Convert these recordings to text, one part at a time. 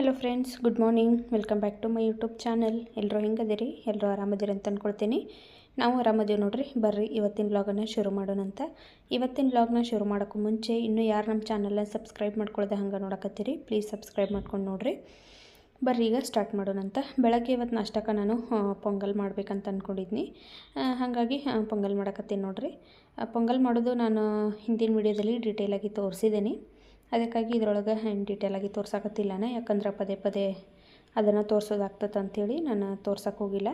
Hello friends, good morning. Welcome back to my YouTube channel. ಎಲ್ಲರೂ ಹೆಂಗದಿರಿ? ಎಲ್ಲರೂ ಆರಾಮದಿರಿ ಅಂತ ಅಂದ್ಕೊಳ್ತೀನಿ ನಾವು ಆರಾಮದೀವಿ ನೋಡ್ರಿ. ಬರ್ರಿ, ಇವತ್ತಿನ ವ್ಲಾಗನ್ನು ಶುರು ಮಾಡೋಣ ಅಂತ. ಇವತ್ತಿನ ವ್ಲಾಗ್ನ ಶುರು ಮಾಡೋಕ್ಕೂ ಮುಂಚೆ ಇನ್ನೂ ಯಾರು ನಮ್ಮ ಚಾನಲ್ನ ಸಬ್ಸ್ಕ್ರೈಬ್ ಮಾಡ್ಕೊಳ್ಳೋದೆ ಹಂಗೆ ನೋಡಕತ್ತೀರಿ ಪ್ಲೀಸ್ ಸಬ್ಸ್ಕ್ರೈಬ್ ಮಾಡ್ಕೊಂಡು ನೋಡ್ರಿ. ಬರ್ರಿ, ಈಗ ಸ್ಟಾರ್ಟ್ ಮಾಡೋಣ ಅಂತ. ಬೆಳಗ್ಗೆ ಇವತ್ತು ನಾಷ್ಟಕ್ಕೆ ನಾನು ಪೊಂಗಲ್ ಮಾಡ್ಬೇಕಂತ ಅಂದ್ಕೊಂಡಿದ್ನಿ ಹಾಗಾಗಿ ಪೊಂಗಲ್ ಮಾಡಕತ್ತೀನಿ ನೋಡ್ರಿ. ಪೊಂಗಲ್ ಮಾಡೋದು ನಾನು ಹಿಂದಿನ ವಿಡಿಯೋದಲ್ಲಿ ಡೀಟೇಲಾಗಿ ತೋರಿಸಿದ್ದೀನಿ ಅದಕ್ಕಾಗಿ ಇದರೊಳಗೆ ಡೀಟೇಲಾಗಿ ತೋರ್ಸಕತ್ತಿಲ್ಲನ, ಯಾಕಂದ್ರೆ ಪದೇ ಪದೇ ಅದನ್ನು ತೋರಿಸೋದಾಗ್ತದೆ ಅಂಥೇಳಿ ನಾನು ತೋರ್ಸಕ್ಕೆ ಹೋಗಿಲ್ಲ.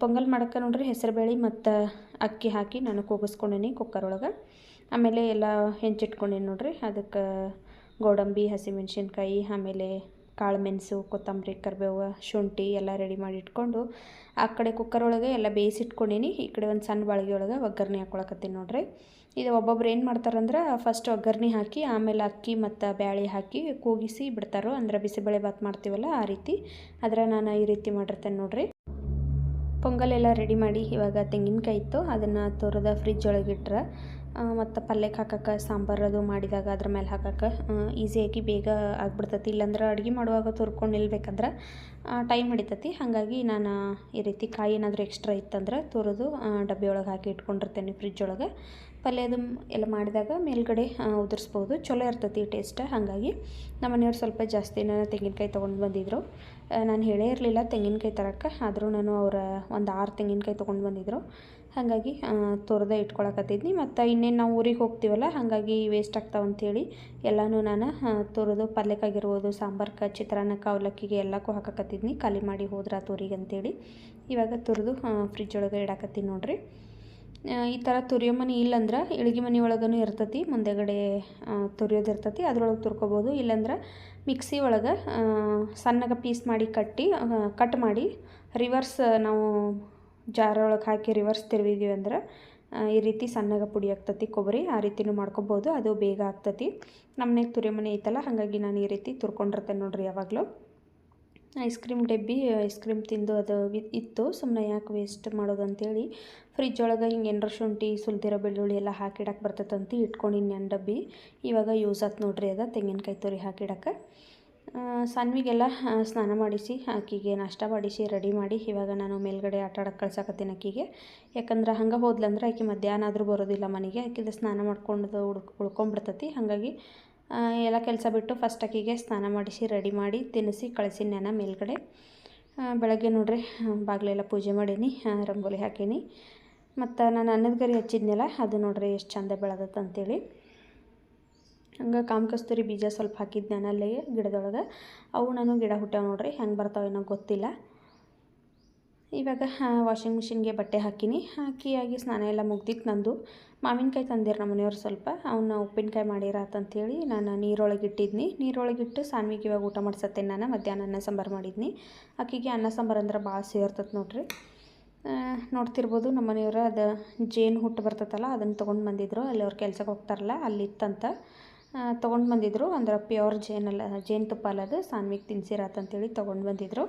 ಪೊಂಗಲ್ ಮಾಡೋಕ್ಕೆ ನೋಡ್ರಿ ಹೆಸರುಬೇಳೆ ಮತ್ತು ಅಕ್ಕಿ ಹಾಕಿ ನಾನು ಕೂಗಿಸ್ಕೊಂಡೀನಿ ಕುಕ್ಕರ್ ಒಳಗೆ ಆಮೇಲೆ ಎಲ್ಲ ಹೆಂಚಿಟ್ಕೊಂಡೀನಿ ನೋಡ್ರಿ, ಅದಕ್ಕೆ ಗೋಡಂಬಿ, ಹಸಿಮೆಣ್ಸಿನ್ಕಾಯಿ, ಆಮೇಲೆ ಕಾಳು ಮೆಣಸು ಕೊತ್ತಂಬರಿ, ಕರಿಬೇವು, ಶುಂಠಿ ಎಲ್ಲ ರೆಡಿ ಮಾಡಿ ಇಟ್ಕೊಂಡು ಆ ಕಡೆ ಕುಕ್ಕರ್ ಒಳಗೆ ಎಲ್ಲ ಬೇಯಿಸಿಟ್ಕೊಂಡೀನಿ. ಈ ಕಡೆ ಒಂದು ಸಣ್ಣ ಬಾಳಿಗೆ ಒಳಗೆ ಒಗ್ಗರಣೆ ಹಾಕ್ಕೊಳಕತ್ತೀನಿ ನೋಡ್ರಿ. ಇದು ಒಬ್ಬೊಬ್ರು ಏನು ಮಾಡ್ತಾರಂದ್ರೆ ಫಸ್ಟ್ ಒಗ್ಗರಣೆ ಹಾಕಿ, ಆಮೇಲೆ ಅಕ್ಕಿ ಮತ್ತು ಬ್ಯಾಳಿ ಹಾಕಿ ಕೂಗಿಸಿ ಬಿಡ್ತಾರೋ, ಅಂದ್ರೆ ಬಿಸಿಬೇಳೆ ಭಾತ್ ಮಾಡ್ತೀವಲ್ಲ ಆ ರೀತಿ. ಆದರೆ ನಾನು ಈ ರೀತಿ ಮಾಡಿರ್ತೇನೆ ನೋಡಿರಿ. ಪೊಂಗಲ್ ಎಲ್ಲ ರೆಡಿ ಮಾಡಿ ಇವಾಗ ತೆಂಗಿನಕಾಯಿ ಇತ್ತು, ಅದನ್ನು ತೊರೆದ ಫ್ರಿಜ್ ಒಳಗಿಟ್ರೆ ಮತ್ತು ಪಲ್ಯಕ್ಕೆ ಹಾಕಕ್ಕೆ ಸಾಂಬಾರು ಅದು ಮಾಡಿದಾಗ ಅದ್ರ ಮೇಲೆ ಹಾಕಕ್ಕೆ ಈಸಿಯಾಗಿ ಬೇಗ ಆಗ್ಬಿಡ್ತತಿ. ಇಲ್ಲಾಂದ್ರೆ ಅಡುಗೆ ಮಾಡುವಾಗ ತುರ್ಕೊಂಡು ನಿಲ್ಬೇಕಂದ್ರೆ ಟೈಮ್ ಹಿಡಿತತಿ. ಹಾಗಾಗಿ ನಾನು ಈ ರೀತಿ ಕಾಯಿ ಏನಾದರೂ ಎಕ್ಸ್ಟ್ರಾ ಇತ್ತಂದ್ರೆ ತುರಿದು ಡಬ್ಬಿ ಒಳಗೆ ಹಾಕಿ ಇಟ್ಕೊಂಡಿರ್ತೇನೆ ಫ್ರಿಜ್ ಒಳಗೆ ಪಲ್ಯದು ಎಲ್ಲ ಮಾಡಿದಾಗ ಮೇಲ್ಗಡೆ ಉದುರಿಸ್ಬೋದು. ಚಲೋ ಇರ್ತತಿ ಟೇಸ್ಟ್ ಹಾಗಾಗಿ ನಮ್ಮ ಸ್ವಲ್ಪ ಜಾಸ್ತಿನ ತೆಂಗಿನಕಾಯಿ ತೊಗೊಂಡು ಬಂದಿದ್ದರು ನಾನು ಹೇಳೇ ಇರಲಿಲ್ಲ ತೆಂಗಿನಕಾಯಿ ತರಕ್ಕೆ. ಆದರೂ ನಾನು ಅವರ ಒಂದು ಆರು ತೆಂಗಿನಕಾಯಿ ತೊಗೊಂಡು ಬಂದಿದ್ದರು. ಹಾಗಾಗಿ ತೊರೆದೇ ಇಟ್ಕೊಳಕತ್ತಿದ್ನಿ. ಮತ್ತು ಇನ್ನೇನು ನಾವು ಊರಿಗೆ ಹೋಗ್ತೀವಲ್ಲ, ಹಾಗಾಗಿ ವೇಸ್ಟ್ ಆಗ್ತಾವೆ ಅಂಥೇಳಿ ಎಲ್ಲನೂ ನಾನು ತುರಿದು ಪಲ್ಯಕ್ಕಾಗಿರ್ಬೋದು ಸಾಂಬಾರ್ಕ್ಕೆ ಚಿತ್ರಾನ್ನಕ್ಕೆ ಅವಲಕ್ಕಿಗೆ ಎಲ್ಲಕ್ಕೂ ಹಾಕಕತ್ತಿದ್ನಿ. ಖಾಲಿ ಮಾಡಿ ಹೋದ್ರೆ ತೂರಿಗೆ ಅಂತೇಳಿ. ಇವಾಗ ತುರಿದು ಫ್ರಿಜ್ ಒಳಗೆ ಇಡಾಕತ್ತೀನಿ ನೋಡ್ರಿ. ಈ ಥರ ತುರಿಯೋ ಮನೆ ಇಲ್ಲಂದ್ರೆ ಇಳಿಗೆ ಮನೆ ಒಳಗೂ ಇರ್ತತಿ ಮುಂದೆಗಡೆ ತುರಿಯೋದು ಇರ್ತತಿ, ಅದ್ರೊಳಗೆ ತುರ್ಕೋಬೋದು. ಇಲ್ಲಂದ್ರೆ ಮಿಕ್ಸಿ ಒಳಗೆ ಸಣ್ಣಗೆ ಪೀಸ್ ಮಾಡಿ ಕಟ್ಟಿ ಕಟ್ ಮಾಡಿ ರಿವರ್ಸ್ ನಾವು ಜಾರೊಳಗೆ ಹಾಕಿ ರಿವರ್ಸ್ ತಿರುವಿದೀವಿ ಅಂದ್ರೆ ಈ ರೀತಿ ಸಣ್ಣಗೆ ಪುಡಿ ಆಗ್ತತಿ ಕೊಬ್ಬರಿ, ಆ ರೀತಿನೂ ಮಾಡ್ಕೊಬೋದು. ಅದು ಬೇಗ ಆಗ್ತತಿ. ನಮ್ಮನೆಗೆ ತುರಿಯೋ ಮನೆ ಐತಲ್ಲ, ಹಾಗಾಗಿ ನಾನು ಈ ರೀತಿ ತುರ್ಕೊಂಡಿರ್ತೇನೆ ನೋಡಿರಿ ಯಾವಾಗಲೂ. ಐಸ್ ಕ್ರೀಮ್ ಡಬ್ಬಿ, ಐಸ್ ಕ್ರೀಮ್ ತಿಂದು ಅದು ಇತ್ತು. ಸುಮ್ಮನೆ ಯಾಕೆ ವೇಸ್ಟ್ ಮಾಡೋದು ಅಂತೇಳಿ ಫ್ರಿಜ್ ಒಳಗೆ ಹಿಂಗೆ ಏನರ ಶುಂಠಿ, ಸುಲ್ದಿರೋ, ಬೆಳ್ಳುಳ್ಳಿ ಎಲ್ಲ ಹಾಕಿಡಕ್ಕೆ ಬರ್ತೈತಂತ ಇಟ್ಕೊಂಡಿನಿ ನನ್ನ ಡಬ್ಬಿ. ಇವಾಗ ಯೂಸ್ ಆತು ನೋಡ್ರಿ ಅದ, ತೆಂಗಿನಕಾಯಿ ತುರಿ ಹಾಕಿಡಕ್ಕೆ ಸಣ್ಣವಿಗೆಲ್ಲ ಸ್ನಾನ ಮಾಡಿಸಿ ಆಕಿಗೆ ನಾಷ್ಟ ಮಾಡಿಸಿ ರೆಡಿ ಮಾಡಿ ಇವಾಗ ನಾನು ಮೇಲ್ಗಡೆ ಆಟ ಕಳ್ಸಾಕತ್ತೀನಿ ಆಕಿಗೆ ಯಾಕಂದ್ರೆ ಹಂಗೆ ಹೋದ್ಲಂದ್ರೆ ಆಕೆ ಮಧ್ಯಾಹ್ನ ಆದರೂ ಬರೋದಿಲ್ಲ ಮನೆಗೆ, ಆಕಿದು ಸ್ನಾನ ಮಾಡ್ಕೊಂಡು ಉಳ್ಕ್ ಉಳ್ಕೊಂಬಿಡ್ತತಿ ಹಾಗಾಗಿ ಎಲ್ಲ ಕೆಲಸ ಬಿಟ್ಟು ಫಸ್ಟ್ ಅಕ್ಕಿಗೆ ಸ್ನಾನ ಮಾಡಿಸಿ, ರೆಡಿ ಮಾಡಿ ತಿನ್ನಿಸಿ, ಕಳಿಸಿ ನಾನು ಮೇಲ್ಗಡೆ. ಬೆಳಗ್ಗೆ ನೋಡ್ರಿ ಬಾಗಿಲೆಲ್ಲ ಪೂಜೆ ಮಾಡೀನಿ ರಂಗೋಲಿ ಹಾಕೀನಿ. ಮತ್ತು ನಾನು ಅನ್ನದ ಗರಿ ಹಚ್ಚಿದ್ನಲ್ಲ, ಅದು ನೋಡ್ರಿ ಎಷ್ಟು ಚಂದ ಬೆಳೆದತ್ತ ಅಂತೇಳಿ. ಹಂಗೆ ಕಾಮಕಸ್ತೂರಿ ಬೀಜ ಸ್ವಲ್ಪ ಹಾಕಿದ್ದೆ ನಾನು ಅಲ್ಲೇ ಗಿಡದೊಳಗೆ. ಅವು ನಾನು ಗಿಡ ಹುಟ್ಟಾವ ನೋಡ್ರಿ, ಹೆಂಗೆ ಬರ್ತಾವೇನೋ ಗೊತ್ತಿಲ್ಲ. ಇವಾಗ ವಾಷಿಂಗ್ ಮಿಷಿನ್ಗೆ ಬಟ್ಟೆ ಹಾಕಿನಿ. ಹಾಕಿ ಸ್ನಾನ ಎಲ್ಲ ಮುಗ್ದಿತ್ತು ನಂದು. ಮಾವಿನಕಾಯಿ ತಂದಿರ ನಮ್ಮ ಮನೆಯವ್ರು ಸ್ವಲ್ಪ. ಅವನ್ನ ಉಪ್ಪಿನಕಾಯಿ ಮಾಡಿರಾತಂಥೇಳಿ ನಾನು ನೀರೊಳಗೆ ಇಟ್ಟಿದ್ನಿ. ನೀರೊಳಗಿಟ್ಟು ಸಾನ್ವಿಗೆ ಇವಾಗ ಊಟ ಮಾಡ್ಸತ್ತೇನೆ ನಾನು. ಮಧ್ಯಾಹ್ನ ಅನ್ನ ಸಾಂಬಾರು ಮಾಡಿದ್ನಿ. ಆಕಿಗೆ ಅನ್ನ ಸಾಂಬಾರು ಅಂದ್ರೆ ಭಾಳ ಸೇರ್ತದೆ ನೋಡ್ರಿ. ನೋಡ್ತಿರ್ಬೋದು ನಮ್ಮ ಮನೆಯವರು ಅದು ಜೇನು ಹುಟ್ಟು ಬರ್ತೈತಲ್ಲ ಅದನ್ನು ತೊಗೊಂಡು ಬಂದಿದ್ರು. ಅಲ್ಲಿ ಅವ್ರು ಕೆಲ್ಸಕ್ಕೆ ಹೋಗ್ತಾರಲ್ಲ ಅಲ್ಲಿ ಇತ್ತಂತ ತೊಗೊಂಡು ಬಂದಿದ್ರು. ಅಂದ್ರೆ ಪ್ಯೂರ್ ಜೇನಲ್ಲ ಜೇನುತುಪ್ಪ ಅಲ್ಲ ಅದು ಸಾನ್ವಿಗೆ ತಿನ್ಸಿರತ್ತಂತೇಳಿ ತೊಗೊಂಡು ಬಂದಿದ್ರು.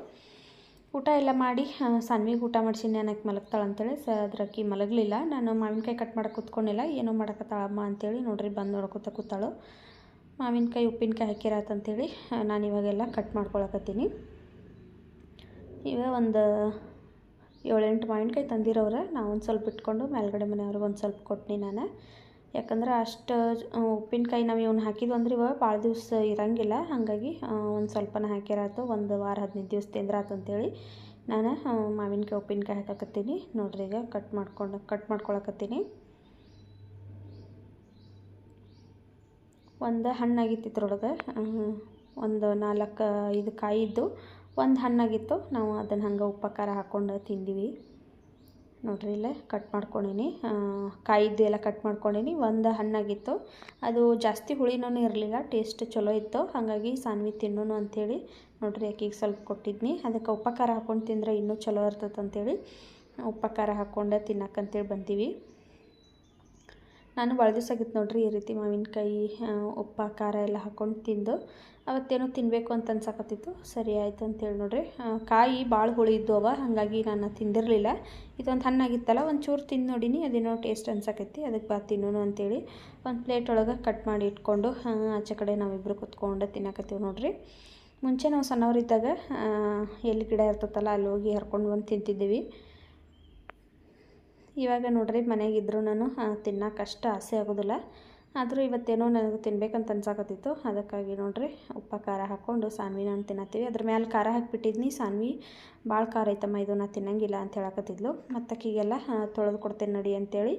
ಊಟ ಎಲ್ಲ ಮಾಡಿ ಸನ್ವಿಗೆ ಊಟ ಮಾಡಿಸಿನಿ ಅನ್ನಕ್ಕೆ ಮಲಗ್ತಾಳೆ ಅಂತೇಳಿ. ಸ ಅದ್ರಕ್ಕಿ ಮಲಗಲಿಲ್ಲ. ನಾನು ಮಾವಿನಕಾಯಿ ಕಟ್ ಮಾಡಕ್ಕೆ ಕೂತ್ಕೊಂಡಿಲ್ಲ. ಏನೋ ಮಾಡಕತ್ತಾಳಮ್ಮ ಅಂತೇಳಿ ನೋಡ್ರಿ ಬಂದು ನೋಡ್ಕೊತ ಕೂತಾಳು. ಮಾವಿನಕಾಯಿ, ಉಪ್ಪಿನಕಾಯಿ ಹಾಕಿರತ್ತಂತೇಳಿ ನಾನು ಇವಾಗೆಲ್ಲ ಕಟ್ ಮಾಡ್ಕೊಳಕತ್ತೀನಿ. ಈಗ ಒಂದು ಏಳೆಂಟು ಮಾವಿನಕಾಯಿ ತಂದಿರೋರೆ ನಾವು ಒಂದು ಸ್ವಲ್ಪ ಇಟ್ಕೊಂಡು ಮೇಲ್ಗಡೆ ಮನೆಯವ್ರಿಗೆ ಒಂದು ಸ್ವಲ್ಪ ಕೊಟ್ನಿ ನಾನು. ಯಾಕಂದ್ರೆ ಅಷ್ಟು ಉಪ್ಪಿನಕಾಯಿ ನಾವು ಇವನ್ನ ಹಾಕಿದ್ವು ಅಂದ್ರೆ ಇವಾಗ ಭಾಳ ದಿವಸ ಇರಂಗಿಲ್ಲ. ಹಾಗಾಗಿ ಒಂದು ಸ್ವಲ್ಪನ ಹಾಕಿರಾತು ಒಂದು ವಾರ ಹದಿನೈದು ದಿವಸ ತಿಂದ್ರಾತು ಅಂತೇಳಿ ನಾನು ಮಾವಿನಕಾಯಿ, ಉಪ್ಪಿನಕಾಯಿ ಹಾಕಕತ್ತೀನಿ. ನೋಡ್ರಿ ಈಗ ಕಟ್ ಮಾಡ್ಕೊಂಡು ಕಟ್ ಮಾಡ್ಕೊಳಕತ್ತೀನಿ. ಒಂದು ಹಣ್ಣಾಗಿತ್ತು ಇದ್ರೊಳಗೆ ಒಂದು ನಾಲ್ಕು, ಐದು ಕಾಯಿದ್ದು ಒಂದು ಹಣ್ಣಾಗಿತ್ತು ನಾವು ಅದನ್ನು ಹಂಗೆ ಉಪ್ಪು ಖಾರ ಹಾಕ್ಕೊಂಡು ತಿಂದಿವಿ. ನೋಡ್ರಿ ಇಲ್ಲೇ ಕಟ್ ಮಾಡ್ಕೊಂಡೀನಿ ಕಾಯಿದ್ದು ಎಲ್ಲ ಕಟ್ ಮಾಡ್ಕೊಂಡೀನಿ ಒಂದು ಹಣ್ಣಾಗಿತ್ತು. ಅದು ಜಾಸ್ತಿ ಹುಳಿನೂ ಇರಲಿಲ್ಲ. ಟೇಸ್ಟ್ ಚಲೋ ಇತ್ತು. ಹಾಗಾಗಿ ಸಾನ್ವಿ ತಿನ್ನೋನು ಅಂಥೇಳಿ ನೋಡ್ರಿ ಆಕಿಗೆ ಸ್ವಲ್ಪ ಕೊಟ್ಟಿದ್ನಿ. ಅದಕ್ಕೆ ಉಪ್ಪ ಖಾರ ಹಾಕ್ಕೊಂಡು ತಿಂದರೆ ಇನ್ನೂ ಚಲೋ ಇರ್ತದೆ ಅಂತೇಳಿ ಉಪ್ಪು ಖಾರ ಹಾಕ್ಕೊಂಡು ತಿನ್ನಕ್ಕಂತೇಳಿ ಬಂದೀವಿ. ನಾನು ಭಾಳ ದಿವಸ ಆಗಿತ್ತು ನೋಡ್ರಿ ಈ ರೀತಿ ಮಾವಿನಕಾಯಿ ಉಪ್ಪ, ಖಾರ ಎಲ್ಲ ಹಾಕ್ಕೊಂಡು ತಿಂದು ಅವತ್ತೇನೋ ತಿನ್ನಬೇಕು ಅಂತ ಅನ್ಸಕತ್ತಿತ್ತು. ಸರಿ ಆಯ್ತು ಅಂತೇಳಿ ನೋಡ್ರಿ. ಕಾಯಿ ಭಾಳ ಹುಳಿ ಅವ, ಹಾಗಾಗಿ ನಾನು ತಿಂದಿರಲಿಲ್ಲ. ಇದೊಂದು ಹಣ್ಣಾಗಿತ್ತಲ್ಲ, ಒಂಚೂರು ತಿಂದು ನೋಡೀನಿ, ಅದೇನೋ ಟೇಸ್ಟ್ ಅನ್ಸಕೈತಿ ಅದಕ್ಕೆ ಬಾ ತಿನ್ನೋನು ಅಂತೇಳಿ ಒಂದು ಪ್ಲೇಟ್ ಒಳಗೆ ಕಟ್ ಮಾಡಿ ಇಟ್ಕೊಂಡು ಆಚೆ ಕಡೆ ನಾವಿಬ್ಬರು ಕುತ್ಕೊಂಡು ತಿನ್ನಕತ್ತೀವಿ ನೋಡ್ರಿ. ಮುಂಚೆ ನಾವು ಸಣ್ಣವರಿದ್ದಾಗ ಎಲ್ಲಿ ಗಿಡ ಇರ್ತೈತಲ್ಲ ಅಲ್ಲಿ ಹೋಗಿ ಹರ್ಕೊಂಡು ಬಂದು ತಿಂತಿದ್ದೀವಿ. ಇವಾಗ ನೋಡ್ರಿ ಮನೆಗಿದ್ರು ನಾನು ತಿನ್ನೋಕೆ ಅಷ್ಟು ಆಸೆ ಆಗೋದಿಲ್ಲ. ಆದರೂ ಇವತ್ತೇನೋ ನನಗೆ ತಿನ್ಬೇಕಂತ ಅನ್ಸಾಕತ್ತಿತ್ತು. ಅದಕ್ಕಾಗಿ ನೋಡ್ರಿ ಉಪ್ಪ, ಖಾರ ಹಾಕ್ಕೊಂಡು ಸಾನ್ವಿನ ನಾನು ತಿನ್ನತ್ತೀವಿ. ಅದ್ರ ಮೇಲೆ ಖಾರ ಹಾಕಿಬಿಟ್ಟಿದ್ನಿ. ಸಾನ್ವಿ ಭಾಳ ಖಾರ ಐತಮ್ಮ, ಇದು ನಾ ತಿನ್ನಂಗಿಲ್ಲ ಅಂತ ಹೇಳಕತ್ತಿದ್ಲು. ಮತ್ತು ಅಕ್ಕಿಗೆಲ್ಲ ತೊಳೆದು ಕೊಡ್ತೇನೆ ನಡಿ ಅಂತೇಳಿ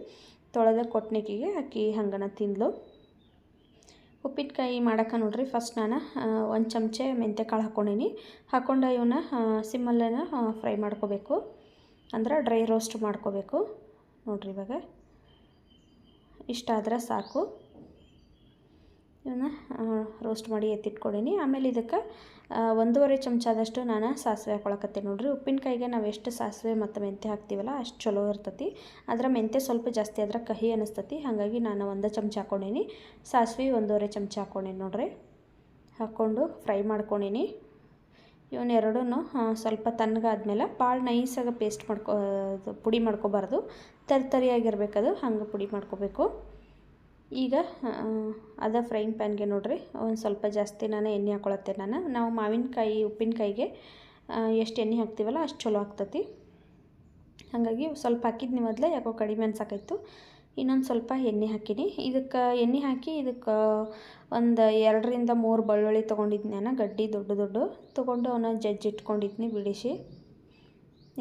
ತೊಳೆದ ಕೊಟ್ಟನಿಕ್ಕಿಗೆ ಅಕ್ಕಿ ಹಂಗನ ತಿಂದ್ಲು. ಉಪ್ಪಿನಕಾಯಿ ಮಾಡೋಕೆ ನೋಡ್ರಿ ಫಸ್ಟ್ ನಾನು ಒಂದು ಚಮಚೆ ಮೆಂತ್ಯಕಾಳು ಹಾಕ್ಕೊಂಡೀನಿ ಹಾಕ್ಕೊಂಡು ಇವನ್ನ ಸಿಮ್ಮಲ್ಲೇನ ಫ್ರೈ ಮಾಡ್ಕೋಬೇಕು. ಅಂದ್ರೆ ಡ್ರೈ ರೋಸ್ಟ್ ಮಾಡ್ಕೋಬೇಕು. ನೋಡ್ರಿ ಇವಾಗ. ಇಷ್ಟ ಆದ್ರೆ ಸಾಕು ಇವನ್ನ ರೋಸ್ಟ್ ಮಾಡಿ ಎತ್ತಿಟ್ಕೊಡೀನಿ ಆಮೇಲೆ ಇದಕ್ಕೆ ಒಂದೂವರೆ ಚಮಚದಷ್ಟು ನಾನು ಸಾಸಿವೆ ಹಾಕೊಳಕತ್ತೀನಿ ನೋಡ್ರಿ. ಉಪ್ಪಿನಕಾಯಿಗೆ ನಾವು ಎಷ್ಟು ಸಾಸಿವೆ ಮತ್ತು ಮೆಂತ್ಯ ಹಾಕ್ತೀವಲ್ಲ ಅಷ್ಟು ಚಲೋ ಇರ್ತತಿ. ಅದರ ಮೆಂತ್ಯ ಸ್ವಲ್ಪ ಜಾಸ್ತಿ ಆದ್ರೆ ಕಹಿ ಅನಿಸ್ತತಿ. ಹಾಗಾಗಿ ನಾನು ಒಂದು ಚಮಚ ಹಾಕೊಂಡೀನಿ ಸಾಸಿವೆ ಒಂದೂವರೆ ಚಮಚ ಹಾಕೊಂಡೀನಿ ನೋಡ್ರಿ. ಹಾಕ್ಕೊಂಡು ಫ್ರೈ ಮಾಡ್ಕೊಂಡೀನಿ ಇವನ್ನೆರಡೂ ಸ್ವಲ್ಪ ತಣ್ಣಗಾದ್ಮೇಲೆ ಭಾಳ ನೈಸಾಗಿ ಪೇಸ್ಟ್ ಮಾಡ್ಕೊ ಅದು ಪುಡಿ ಮಾಡ್ಕೋಬಾರ್ದು. ತರಿ ತರಿಯಾಗಿರ್ಬೇಕದು, ಹಂಗೆ ಪುಡಿ ಮಾಡ್ಕೋಬೇಕು. ಈಗ ಅದ ಫ್ರೈಯಿಂಗ್ ಪ್ಯಾನ್ಗೆ ನೋಡಿರಿ, ಒಂದು ಸ್ವಲ್ಪ ಜಾಸ್ತಿ ನಾನು ಎಣ್ಣೆ ಹಾಕೊಳತ್ತೆ ನಾನು. ನಾವು ಮಾವಿನಕಾಯಿ, ಉಪ್ಪಿನಕಾಯಿಗೆ ಎಷ್ಟು ಎಣ್ಣೆ ಹಾಕ್ತೀವಲ್ಲ ಅಷ್ಟು ಚಲೋ ಆಗ್ತತಿ. ಹಾಗಾಗಿ ಸ್ವಲ್ಪ ಹಾಕಿದ್ನಿ ಮೊದಲೇ, ಯಾಕೋ ಕಡಿಮೆ ಅನ್ಸಕ್ಕಾಯ್ತು ಇನ್ನೊಂದು ಸ್ವಲ್ಪ ಎಣ್ಣೆ ಹಾಕೀನಿ. ಇದಕ್ಕೆ ಎಣ್ಣೆ ಹಾಕಿ ಇದಕ್ಕೆ ಒಂದು ಎರಡರಿಂದ ಮೂರು ಬೆಳ್ಳುಳ್ಳಿ ತೊಗೊಂಡಿದ್ನಿ ನಾನು ಗಡ್ಡಿ ದೊಡ್ಡ ದೊಡ್ಡ. ತೊಗೊಂಡು ಅವನ್ನ ಜಜ್ಜಿ ಇಟ್ಕೊಂಡಿದ್ನಿ ಬಿಡಿಸಿ.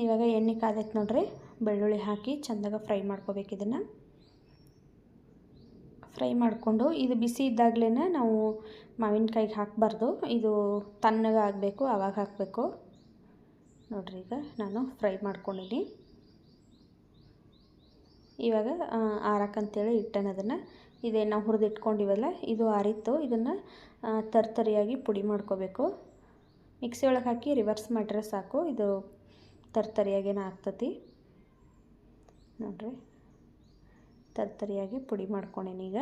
ಇವಾಗ ಎಣ್ಣೆ ಕಾದೈತೆ ನೋಡ್ರಿ, ಬೆಳ್ಳುಳ್ಳಿ ಹಾಕಿ ಚೆಂದಾಗ ಫ್ರೈ ಮಾಡ್ಕೋಬೇಕು ಇದನ್ನು. ಫ್ರೈ ಮಾಡಿಕೊಂಡು ಇದು ಬಿಸಿ ಇದ್ದಾಗಲೇ ನಾವು ಮಾವಿನಕಾಯಿಗೆ ಹಾಕಬಾರ್ದು. ಇದು ತಣ್ಣಗೆ ಆಗಬೇಕು ಆವಾಗ ಹಾಕಬೇಕು. ನೋಡ್ರಿ ಈಗ ನಾನು ಫ್ರೈ ಮಾಡ್ಕೊಂಡಿನಿ. ಇವಾಗ ಆರಕ್ಕಂತೇಳಿ ಇಟ್ಟನ ಅದನ್ನು ಇದೇ, ನಾವು ಹುರಿದಿಟ್ಕೊಂಡಿವಲ್ಲ, ಇದು ಆರಿತ್ತು, ಇದನ್ನು ತರ್ತರಿಯಾಗಿ ಪುಡಿ ಮಾಡ್ಕೋಬೇಕು. ಮಿಕ್ಸಿ ಒಳಗೆ ಹಾಕಿ ರಿವರ್ಸ್ ಮಾಡಿದ್ರೆ ಸಾಕು, ಇದು ತರ್ತರಿಯಾಗೇನ ಆಗ್ತತಿ. ನೋಡಿರಿ, ತರ್ತರಿಯಾಗಿ ಪುಡಿ ಮಾಡ್ಕೊಂಡೇನಿ ಈಗ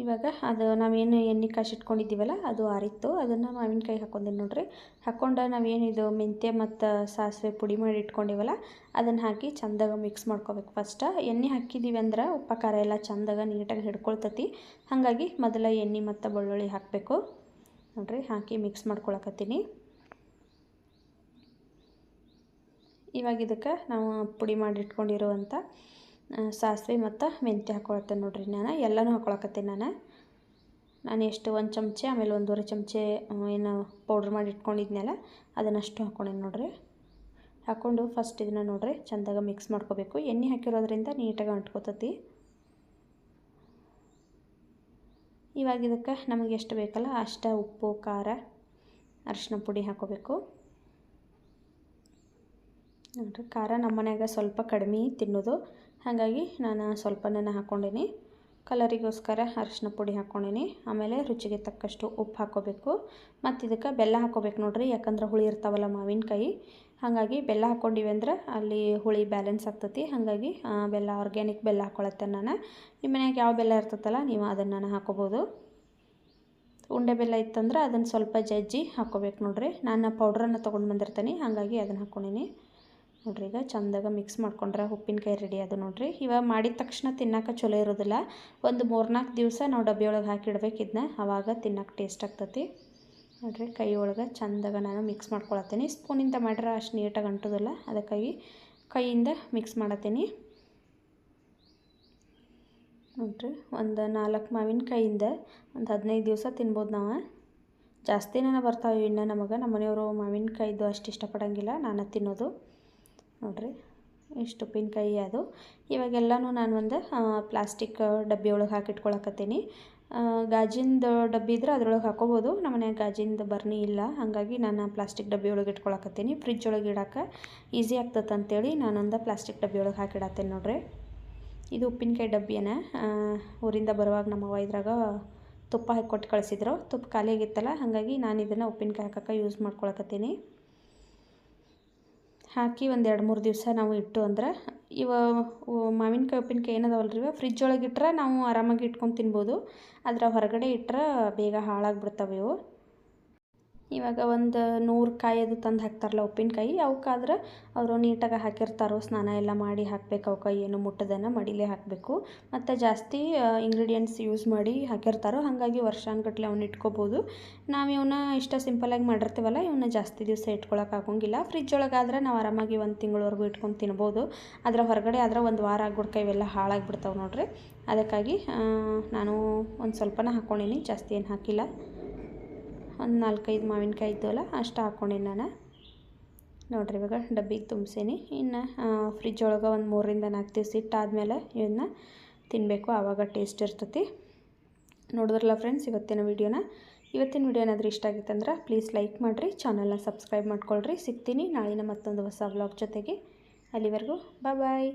ಇವಾಗ ಅದು ನಾವೇನು ಎಣ್ಣೆ ಕಾಸಿಟ್ಕೊಂಡಿದ್ದೀವಲ್ಲ ಅದು ಆರಿತ್ತು. ಅದನ್ನು ಮಾವಿನಕಾಯಿ ಹಾಕ್ಕೊಂಡೆ ನೋಡ್ರಿ. ಹಾಕ್ಕೊಂಡು ನಾವೇನಿದು ಮೆಂತ್ಯ ಮತ್ತು ಸಾಸಿವೆ ಪುಡಿ ಮಾಡಿ ಇಟ್ಕೊಂಡಿವಲ್ಲ ಅದನ್ನು ಹಾಕಿ ಚಂದಾಗ ಮಿಕ್ಸ್ ಮಾಡ್ಕೋಬೇಕು ಫಸ್ಟ್ ಎಣ್ಣೆ ಹಾಕಿದ್ದೀವಿ ಅಂದ್ರೆ ಉಪ್ಪ ಖಾರ ಎಲ್ಲ ಚಂದಾಗ ನೀಟಾಗಿ ಹಿಡ್ಕೊಳ್ತತಿ. ಹಾಗಾಗಿ ಮೊದಲ ಎಣ್ಣೆ ಮತ್ತು ಬೆಳ್ಳುಳ್ಳಿ ಹಾಕಬೇಕು. ನೋಡಿರಿ ಹಾಕಿ ಮಿಕ್ಸ್ ಮಾಡ್ಕೊಳಕತ್ತೀನಿ. ಇವಾಗ ಇದಕ್ಕೆ ನಾವು ಪುಡಿ ಮಾಡಿ ಇಟ್ಕೊಂಡಿರುವಂಥ ಆ, ಸಾಸಿವೆ ಮತ್ತು ಮೆಂತ್ಯ ಹಾಕೊಳತ್ತೆ ನೋಡ್ರಿ ನಾನು, ಎಲ್ಲನೂ ಹಾಕೊಳಕತ್ತೀನಿ ನಾನು. ನಾನು ಎಷ್ಟು ಒಂದು ಚಮಚೆ, ಆಮೇಲೆ ಒಂದೂವರೆ ಚಮಚೆ ಏನು ಪೌಡ್ರ್ ಮಾಡಿ ಇಟ್ಕೊಂಡಿದ್ನಲ್ಲ, ಅದನ್ನಷ್ಟು ಹಾಕ್ಕೊಂಡೇನಿ ನೋಡ್ರಿ. ಹಾಕ್ಕೊಂಡು ಫಸ್ಟ್ ಇದನ್ನು ನೋಡ್ರಿ, ಚೆಂದಾಗ ಮಿಕ್ಸ್ ಮಾಡ್ಕೋಬೇಕು. ಎಣ್ಣೆ ಹಾಕಿರೋದ್ರಿಂದ ನೀಟಾಗಿ ಅಂಟ್ಕೋತತಿ. ಇವಾಗ ಇದಕ್ಕೆ ನಮಗೆ ಎಷ್ಟು ಬೇಕಲ್ಲ, ಅಷ್ಟ ಉಪ್ಪು, ಖಾರ ಅರಿಶಿನ ಪುಡಿ ಹಾಕೋಬೇಕು. ನೋಡ್ರಿ, ಖಾರ ನಮ್ಮ ಮನ್ಯಾಗ ಸ್ವಲ್ಪ ಕಡಿಮೆ ತಿನ್ನೋದು. ಹಾಗಾಗಿ ನಾನು ಸ್ವಲ್ಪನೇ ಹಾಕ್ಕೊಂಡೀನಿ. ಕಲರಿಗೋಸ್ಕರ ಅರಿಶಿನ ಪುಡಿ ಹಾಕ್ಕೊಂಡಿನಿ. ಆಮೇಲೆ ರುಚಿಗೆ ತಕ್ಕಷ್ಟು ಉಪ್ಪು ಹಾಕ್ಕೋಬೇಕು. ಮತ್ತು ಇದಕ್ಕೆ ಬೆಲ್ಲ ಹಾಕ್ಕೋಬೇಕು ನೋಡ್ರಿ, ಯಾಕಂದ್ರೆ ಹುಳಿ ಇರ್ತಾವಲ್ಲ ಮಾವಿನಕಾಯಿ. ಹಾಗಾಗಿ ಬೆಲ್ಲ ಹಾಕ್ಕೊಂಡಿವಿ ಅಂದ್ರೆ ಅಲ್ಲಿ ಹುಳಿ ಬ್ಯಾಲೆನ್ಸ್ ಆಗ್ತತಿ. ಹಾಗಾಗಿ ಬೆಲ್ಲ, ಆರ್ಗ್ಯಾನಿಕ್ ಬೆಲ್ಲ ಹಾಕ್ಕೊಳತ್ತೆ ನಾನು ನಿಮ್ಮ ಮನ್ಯಾಗ ಯಾವ ಬೆಲ್ಲ ಇರ್ತೈತಲ್ಲ ನೀವು ಅದನ್ನು ಹಾಕ್ಕೋಬೋದು. ಉಂಡೆ ಬೆಲ್ಲ ಇತ್ತಂದ್ರೆ ಅದನ್ನು ಸ್ವಲ್ಪ ಜಜ್ಜಿ ಹಾಕ್ಕೋಬೇಕು ನೋಡ್ರಿ. ನಾನು ಪೌಡ್ರನ್ನು ತೊಗೊಂಡು ಬಂದಿರ್ತೀನಿ, ಹಾಗಾಗಿ ಅದನ್ನು ಹಾಕ್ಕೊಂಡೀನಿ. ನೋಡ್ರಿ, ಈಗ ಚಂದಾಗ ಮಿಕ್ಸ್ ಮಾಡ್ಕೊಂಡ್ರೆ ಉಪ್ಪಿನಕಾಯಿ ರೆಡಿ ಅದು ನೋಡ್ರಿ. ಇವಾಗ ಮಾಡಿದ ತಕ್ಷಣ ತಿನ್ನಕ್ಕೆ ಚಲೋ ಇರೋದಿಲ್ಲ. ಒಂದು ಮೂರ್ನಾಲ್ಕು ದಿವಸ ನಾವು ಡಬ್ಬಿ ಒಳಗೆ ಹಾಕಿಡ್ಬೇಕು ಇದನ್ನ ಅವಾಗ ತಿನ್ನಕ್ಕೆ ಟೇಸ್ಟ್ ಆಗ್ತತಿ. ನೋಡ್ರಿ, ಕೈ ಒಳಗೆ ಚಂದಾಗ ನಾನು ಮಿಕ್ಸ್ ಮಾಡ್ಕೊಳತ್ತೀನಿ. ಸ್ಪೂನಿಂದ ಮಾಡ್ರೆ ಅಷ್ಟು ನೀಟಾಗಿ ಅಂಟೋದಿಲ್ಲ. ಅದಕ್ಕಾಗಿ ಕೈಯಿಂದ ಮಿಕ್ಸ್ ಮಾಡತ್ತೀನಿ ನೋಡ್ರಿ, ಒಂದು ನಾಲ್ಕು ಮಾವಿನಕಾಯಿಂದ ಒಂದು ಹದಿನೈದು ದಿವಸ ತಿನ್ಬೋದು ನಾವು. ಜಾಸ್ತಿನೇ ಬರ್ತಾವೆ ಇನ್ನು ನಮಗೆ. ನಮ್ಮ ಮನೆಯವರು ಮಾವಿನಕಾಯಿದು ಅಷ್ಟು ಇಷ್ಟಪಡೋಂಗಿಲ್ಲ. ನಾನು ತಿನ್ನೋದು. ನೋಡ್ರಿ ಇಷ್ಟು ಉಪ್ಪಿನಕಾಯಿ ಅದು. ಇವಾಗೆಲ್ಲನೂ ನಾನು ಒಂದು ಪ್ಲಾಸ್ಟಿಕ್ ಡಬ್ಬಿ ಒಳಗೆ ಹಾಕಿಟ್ಕೊಳಕತ್ತೀನಿ. ಗಾಜಿಂದು ಡಬ್ಬಿ ಇದ್ರೆ ಅದ್ರೊಳಗೆ ಹಾಕೋಬೋದು. ನಮ್ಮ ಮನ್ಯಾಗ ಗಾಜಿಂದು ಬರ್ನಿ ಇಲ್ಲ. ಹಾಗಾಗಿ ನಾನು ಪ್ಲಾಸ್ಟಿಕ್ ಡಬ್ಬಿ ಒಳಗೆ ಇಟ್ಕೊಳಕತ್ತೀನಿ. ಫ್ರಿಜ್ ಒಳಗೆ ಇಡಕ್ಕೆ ಈಸಿ ಆಗ್ತದೆ ಅಂತೇಳಿ ನಾನೊಂದು ಪ್ಲಾಸ್ಟಿಕ್ ಡಬ್ಬಿ ಒಳಗೆ ಹಾಕಿಡತ್ತೇನೆ ನೋಡ್ರಿ. ಇದು ಉಪ್ಪಿನಕಾಯಿ ಡಬ್ಬಿಯನ್ನ ಊರಿಂದ ಬರುವಾಗ ನಮ್ಮವ್ವ ಇದ್ರಾಗ ತುಪ್ಪ ಹಾಕಿ ಕೊಟ್ಟು ಕಳಿಸಿದ್ರು. ತುಪ್ಪ ಖಾಲಿ ಆಗಿತ್ತಲ್ಲ, ಹಾಗಾಗಿ ನಾನು ಇದನ್ನು ಉಪ್ಪಿನಕಾಯಿ ಹಾಕಕ್ಕೆ ಯೂಸ್ ಮಾಡ್ಕೊಳಕತ್ತೀನಿ. ಹಾಕಿ ಒಂದು ಎರಡು ಮೂರು ದಿವಸ ನಾವು ಇಟ್ಟು ಅಂದ್ರೆ ಇವ ಮಾವಿನಕಾಯಿ ಉಪ್ಪಿನಕಾಯಿ ಏನದವಲ್ಲ ರೀ ಫ್ರಿಜ್ ಒಳಗೆ ಇಟ್ಟರೆ ನಾವು ಆರಾಮಾಗಿ ಇಟ್ಕೊಂಡು ತಿನ್ಬೋದು. ಆದ್ರೆ ಹೊರಗಡೆ ಇಟ್ಟರೆ ಬೇಗ ಹಾಳಾಗಿಬಿಡ್ತವೆ ಇವು. ಇವಾಗ ಒಂದು ನೂರು ಕಾಯಿ ಅದು ತಂದು ಹಾಕ್ತಾರಲ್ಲ ಉಪ್ಪಿನಕಾಯಿ ಅವಕ್ಕಾದ್ರೆ ಅವರು ನೀಟಾಗಿ ಹಾಕಿರ್ತಾರೋ ಸ್ನಾನ ಎಲ್ಲ ಮಾಡಿ ಹಾಕ್ಬೇಕು ಅವಕ್ಕೆ ಏನು ಮುಟ್ಟದನ್ನು ಮಡಿಲೇ ಹಾಕಬೇಕು. ಮತ್ತು ಜಾಸ್ತಿ ಇಂಗ್ರೀಡಿಯೆಂಟ್ಸ್ ಯೂಸ್ ಮಾಡಿ ಹಾಕಿರ್ತಾರೋ, ಹಾಗಾಗಿ ವರ್ಷಾನುಗಟ್ಲೆ ಅವ್ನ ಇಟ್ಕೋಬೋದು. ನಾವು ಇವನ್ನ ಇಷ್ಟ ಸಿಂಪಲಾಗಿ ಮಾಡಿರ್ತೀವಲ್ಲ ಇವನ್ನ ಜಾಸ್ತಿ ದಿವಸ ಇಟ್ಕೊಳಕ್ಕೆ ಆಗೋಂಗಿಲ್ಲ. ಫ್ರಿಜ್ ಒಳಗಾದ್ರೆ ನಾವು ಆರಾಮಾಗಿ ಒಂದು ತಿಂಗಳವರೆಗೂ ಇಟ್ಕೊಂಡು ತಿನ್ಬೋದು. ಅದರ ಹೊರಗಡೆ ಆದ್ರೆ ಒಂದು ವಾರ ಆಗ್ಬಿಡ್ಕ ಇವೆಲ್ಲ ಹಾಳಾಗಿಬಿಡ್ತಾವೆ ನೋಡಿರಿ. ಅದಕ್ಕಾಗಿ ನಾನು ಒಂದು ಸ್ವಲ್ಪನ ಹಾಕ್ಕೊಂಡೀನಿ ಜಾಸ್ತಿ ಏನು ಹಾಕಿಲ್ಲ. ಒಂದು ನಾಲ್ಕೈದು ಮಾವಿನಕಾಯಿ ಇದ್ದವಲ್ಲ, ಅಷ್ಟು ಹಾಕ್ಕೊಂಡಿನಿ ನಾನು. ನೋಡ್ರಿ ಇವಾಗ ಡಬ್ಬಿಗೆ ತುಂಬಿಸೀನಿ. ಇನ್ನು ಫ್ರಿಜ್ ಒಳಗೆ ಒಂದು ಮೂರರಿಂದ ನಾಲ್ಕು ದಿವಸ ಇಟ್ಟಾದಮೇಲೆ ಇದನ್ನ ತಿನ್ನಬೇಕು ಆವಾಗ ಟೇಸ್ಟ್ ಇರ್ತತಿ. ನೋಡಿದ್ರಲ್ಲ ಫ್ರೆಂಡ್ಸ್ ಇವತ್ತಿನ ವೀಡಿಯೋನ. ಇವತ್ತಿನ ವೀಡಿಯೋ ಏನಾದರೂ ಇಷ್ಟ ಆಗಿತ್ತು ಅಂದ್ರೆ ಪ್ಲೀಸ್ ಲೈಕ್ ಮಾಡಿರಿ ಚಾನಲ್ನ ಸಬ್ಸ್ಕ್ರೈಬ್ ಮಾಡ್ಕೊಳ್ರಿ. ಸಿಗ್ತೀನಿ ನಾಳಿನ ಮತ್ತೊಂದು ಹೊಸ ವ್ಲಾಗ್ ಜೊತೆಗೆ. ಅಲ್ಲಿವರೆಗೂ ಬಾಯ್